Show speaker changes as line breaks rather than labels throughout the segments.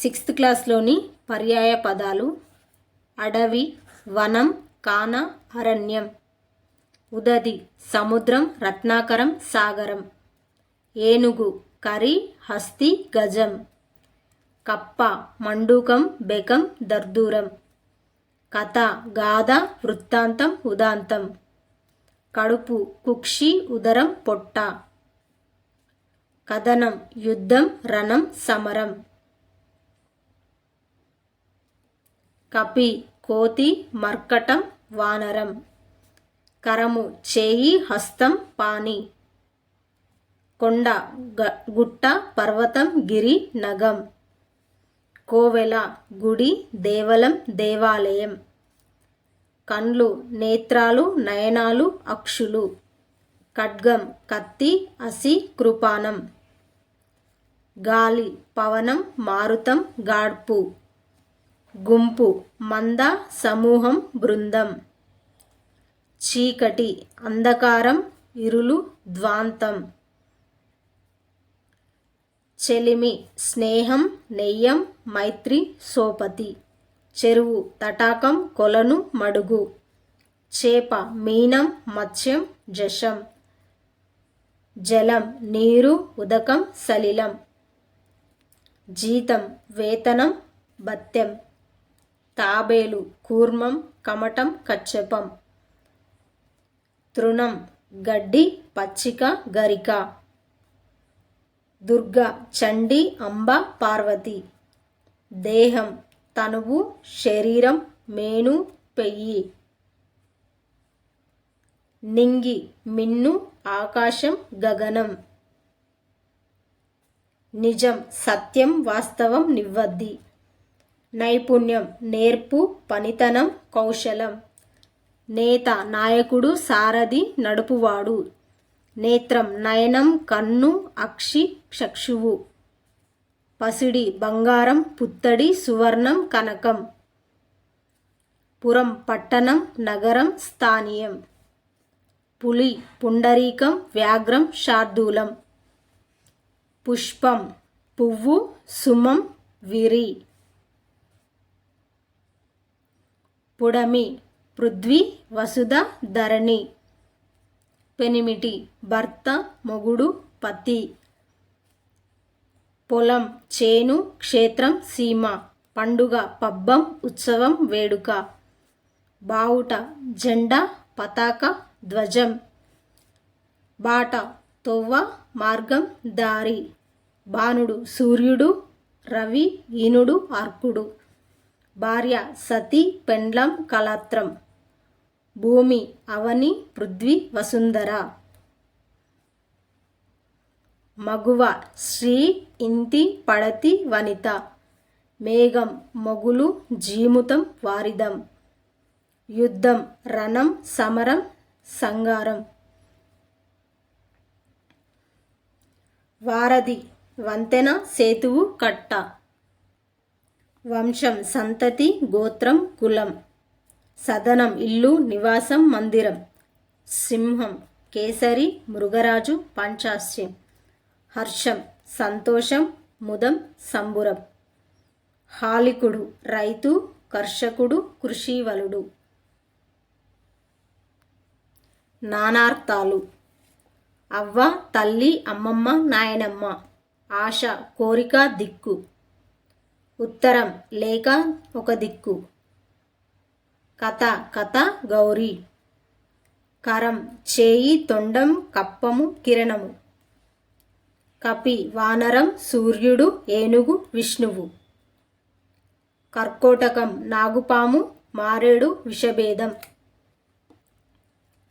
Sixth క్లాస్లోని పర్యాయ పదాలు అడవి వనం కాన అరణ్యం. ఉదది సముద్రం రత్నాకరం సాగరం. ఏనుగు కరి హస్తి గజం. కప్ప మండూకం బెకం దర్దూరం. కథ గాథ వృత్తాంతం ఉదాంతం. కడుపు కుక్షి ఉదరం పొట్ట. కథనం యుద్ధం రణం సమరం. కపి కోతి మర్కటం వానరం. కరము చేయి హస్తం పాని కొండ గ- గుట్ట పర్వతం గిరి నగం. కోవెల గుడి దేవలం దేవాలయం. కండ్లు నేత్రాలు నయనాలు అక్షులు. ఖడ్గం కత్తి అసి కృపానం గాలి పవనం మారుతం గాడ్పు. గుంపు మంద సమూహం బృందం. చీకటి అంధకారం ఇరులు ద్వాంతం. చెలిమి స్నేహం నెయ్యం మైత్రి సోపతి. చెరువు తటాకం కొలను మడుగు. చేప మీనం మత్స్యం జషం జలం నీరు ఉదకం సలిలం. జీతం వేతనం భత్యం. తాబేలు కూర్మం కమటం కచ్చపం. తృణం గడ్డి పచ్చిక గరిక. దుర్గ చండి అంబ పార్వతి. దేహం తనువు శరీరం మేను పెయ్యి. నింగి మిన్ను ఆకాశం గగనం. నిజం సత్యం వాస్తవం నివ్వద్ది నైపుణ్యం నేర్పు పనితనం కౌశలం. నేత నాయకుడు సారథి నడుపువాడు. నేత్రం నయనం కన్ను అక్షి చక్షువు. పసిడి బంగారం పుత్తడి సువర్ణం కనకం. పురం పట్టణం నగరం స్థానీయం. పులి పుండరీకం వ్యాఘ్రం శార్దూలం. పుష్పం పువ్వు సుమం విరి. పుడమి పృథ్వీ వసుధ ధరణి. పెనిమిటి భర్త మొగుడు పతి. పొలం చేను క్షేత్రం సీమ. పండుగ పబ్బం ఉత్సవం వేడుక. బావుట జెండా పతాక ధ్వజం. బాట తొవ్వ మార్గం దారి. బాణుడు సూర్యుడు రవి ఈనుడు అర్కుడు. భార్య సతి పెండ్లం కళత్రం. భూమి అవని పృథ్వీ వసుంధర. మగువ శ్రీ ఇంతి పడతి వనిత. మేఘం మొగులు జీముతం వారిదం. యుద్ధం రణం సమరం సంగారం. వారధి వంతెన సేతువు కట్ట. వంశం సంతతి గోత్రం కులం సదనం ఇల్లు నివాసం మందిరం సింహం కేసరి మృగరాజు పంచాస్యం హర్షం సంతోషం ముదం సంబురం హాలికుడు రైతు కర్షకుడు కృషివలుడు. నానార్థాలు. అవ్వ తల్లి అమ్మమ్మ నాయనమ్మ. ఆశ కోరిక దిక్కు. ఉత్తరం లేక ఒక దిక్కు. కథ కథ గౌరీ. కరం చేయి తొండం కప్పము కిరణము. కపి వానరం సూర్యుడు ఏనుగు విష్ణువు. కర్కోటకం నాగుపాము మారేడు విషభేదం.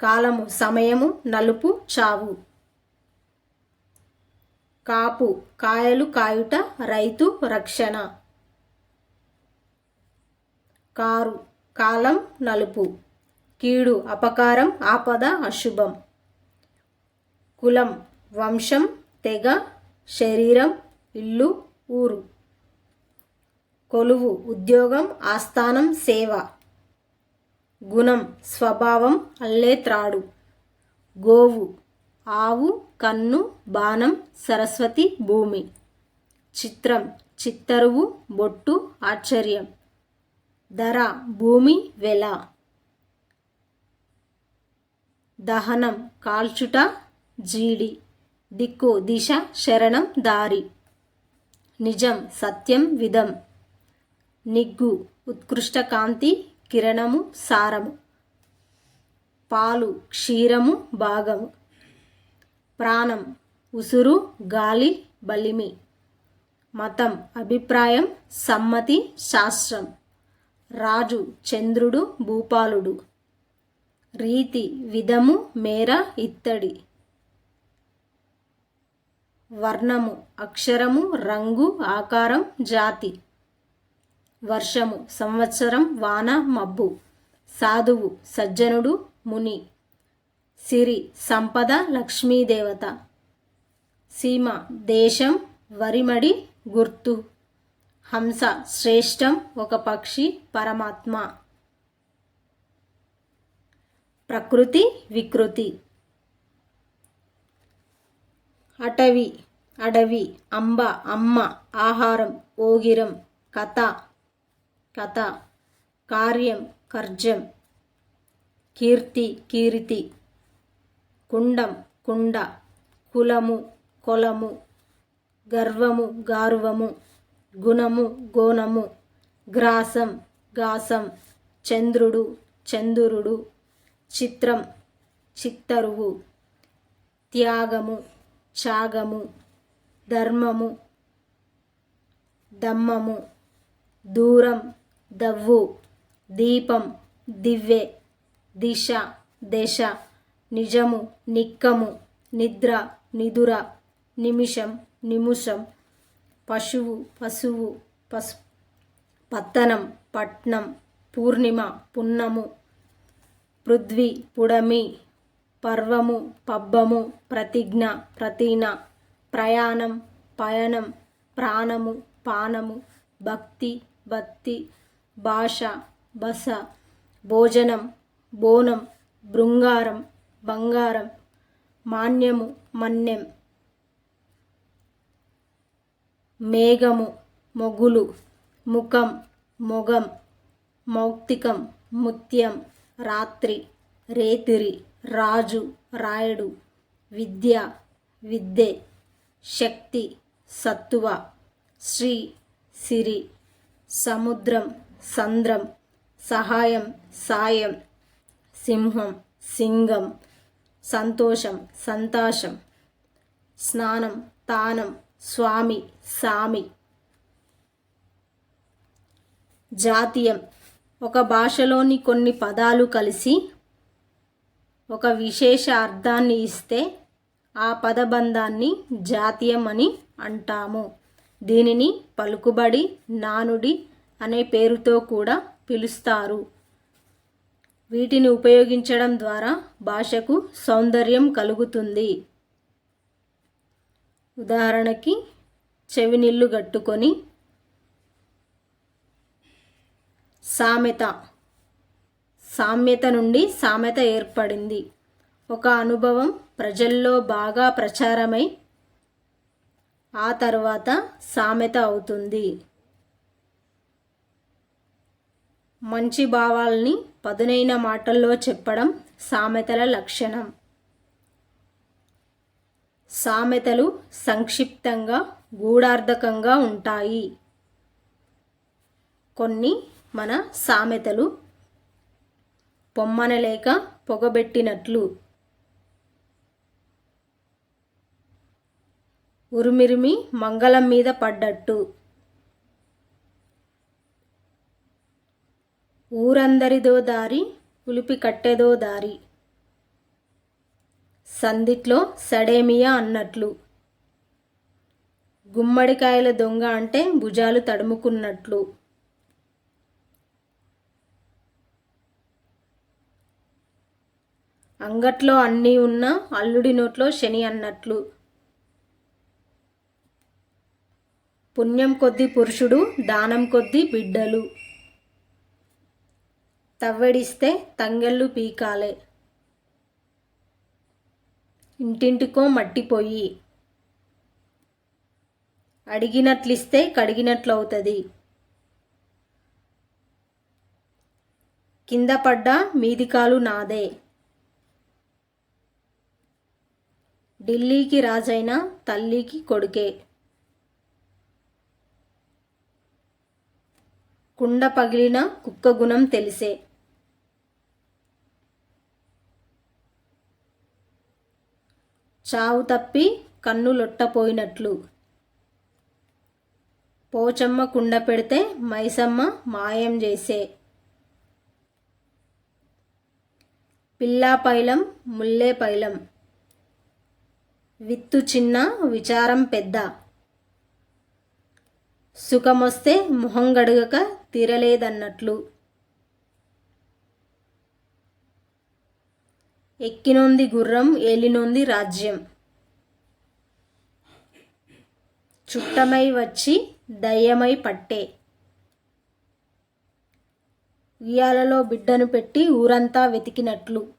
కాలము సమయము నలుపు చావు. కాపు కాయలు కాయుట రైతు రక్షణ. కారు కాలం నలుపు కీడు అపకారం ఆపద అశుభం. కులం వంశం తెగ శరీరం ఇల్లు ఊరు. కొలువు ఉద్యోగం ఆస్థానం సేవ. గుణం స్వభావం అల్లేత్రాడు గోవు ఆవు కన్ను బాణం సరస్వతి భూమి. చిత్రం చిత్తరువు బొట్టు ఆశ్చర్యం. ధర భూమి వెల. దహనం కాల్చుట జీడి. దిక్కు దిశ శరణం దారి. నిజం సత్యం విధం. నిగ్గు ఉత్కృష్ట కాంతి కిరణము సారము. పాలు క్షీరము భాగము. ప్రాణం ఉసురు గాలి బలిమి. మతం అభిప్రాయం సమ్మతి శాస్త్రం. రాజు చంద్రుడు భూపాలుడు. రీతి విధము మేర ఇత్తడి. వర్ణము అక్షరము రంగు ఆకారం జాతి. వర్షము సంవత్సరం వాన మబ్బు. సాధువు సజ్జనుడు ముని. సిరి సంపద లక్ష్మీదేవత. సీమ దేశం వరిమడి గుర్తు. హంస శ్రేష్టం ఒక పక్షి పరమాత్మ. ప్రకృతి వికృతి. అటవి అడవి అంబ అమ్మ ఆహారం ఓగిరం కథ కథ కార్యం కర్జం. కీర్తి కీర్తి. కుండం కుండ. కులము కొలము. గర్వము గార్వము. గుణము గోనము గ్రాసం గాసం చంద్రుడు చందురుడు చిత్రం చిత్తరువు త్యాగము త్యాగము ధర్మము దమ్మము దూరం దవ్వు దీపం దివ్వె దిశ దశ నిజము నిక్కము నిద్ర నిదుర నిమిషం నిముషం పశువు పశువు పశు పత్తనం పట్నం పూర్ణిమ పున్నము పృథ్వీ పుడమి పర్వము పబ్బము ప్రతిజ్ఞ ప్రతీన ప్రయాణం పయనం ప్రాణము పానము భక్తి భక్తి భాష బస భోజనం బోనం బృంగారం బంగారం మాన్యము మన్యం మేఘము మొగులు ముఖం మొగం మౌక్తికం ముత్యం రాత్రి రేతిరి రాజు రాయుడు విద్య విద్యే శక్తి సత్తువ శ్రీ సిరి సముద్రం సంద్రం సహాయం సాయం సింహం సింగం సంతోషం సంతాషం స్నానం తానం స్వామి సామి. జాతీయం. ఒక భాషలోని కొన్ని పదాలు కలిసి ఒక విశేష అర్థాన్ని ఇస్తే ఆ పదబంధాన్ని జాతీయం అని అంటాము. దీనిని పలుకుబడి నానుడి అనే పేరుతో కూడా పిలుస్తారు. వీటిని ఉపయోగించడం ద్వారా భాషకు సౌందర్యం కలుగుతుంది. ఉదాహరణకి చెవినీళ్ళు గట్టుకొని సామెత. సామ్యత నుండి సామెత ఏర్పడింది. ఒక అనుభవం ప్రజల్లో బాగా ప్రచారమై ఆ తర్వాత సామెత అవుతుంది. మంచి భావాల్ని పదునైన మాటల్లో చెప్పడం సామెతల లక్షణం. సామెతలు సంక్షిప్తంగా గూఢార్థకంగా ఉంటాయి. కొన్ని మన సామెతలు పొమ్మనలేక పొగబెట్టినట్లు. ఉరిమిరిమి మంగళం మీద పడ్డట్టు. ఊరందరిదో దారి ఉలిపి కట్టెదో దారి. సందిట్లో సడేమియా అన్నట్లు. గుమ్మడికాయల దొంగ అంటే భుజాలు తడుముకున్నట్లు. అంగట్లో అన్నీ ఉన్న అల్లుడి నోట్లో శని అన్నట్లు. పుణ్యం కొద్ది పురుషుడు దానం కొద్ది బిడ్డలు. తవ్వడిస్తే తంగెళ్ళు పీకాలే. ఇంటింటికో మట్టిపోయి అడిగినట్లిస్తే కడిగినట్లు అవుతుంది కింద పడ్డ మీది కాలు నాదే. ఢిల్లీకి రాజైన తల్లికి కొడుకే. కుండ పగిలిన కుక్క గుణం తెలిసే. చావు తప్పి కన్ను లొట్టపోయినట్లు. పోచమ్మ కుండ పెడితే మైసమ్మ మాయం చేసే. పిల్లా పైలం ముల్లే పైలం. విత్తు చిన్న విచారం పెద్ద. సుఖమొస్తే మొహం గడగక తీరలేదన్నట్లు. ఎక్కినొంది గుర్రం ఏలినొంది రాజ్యం. చుట్టమై వచ్చి దయ్యమై పట్టే. ఉయ్యాలలో బిడ్డను పెట్టి ఊరంతా వెతికినట్లు.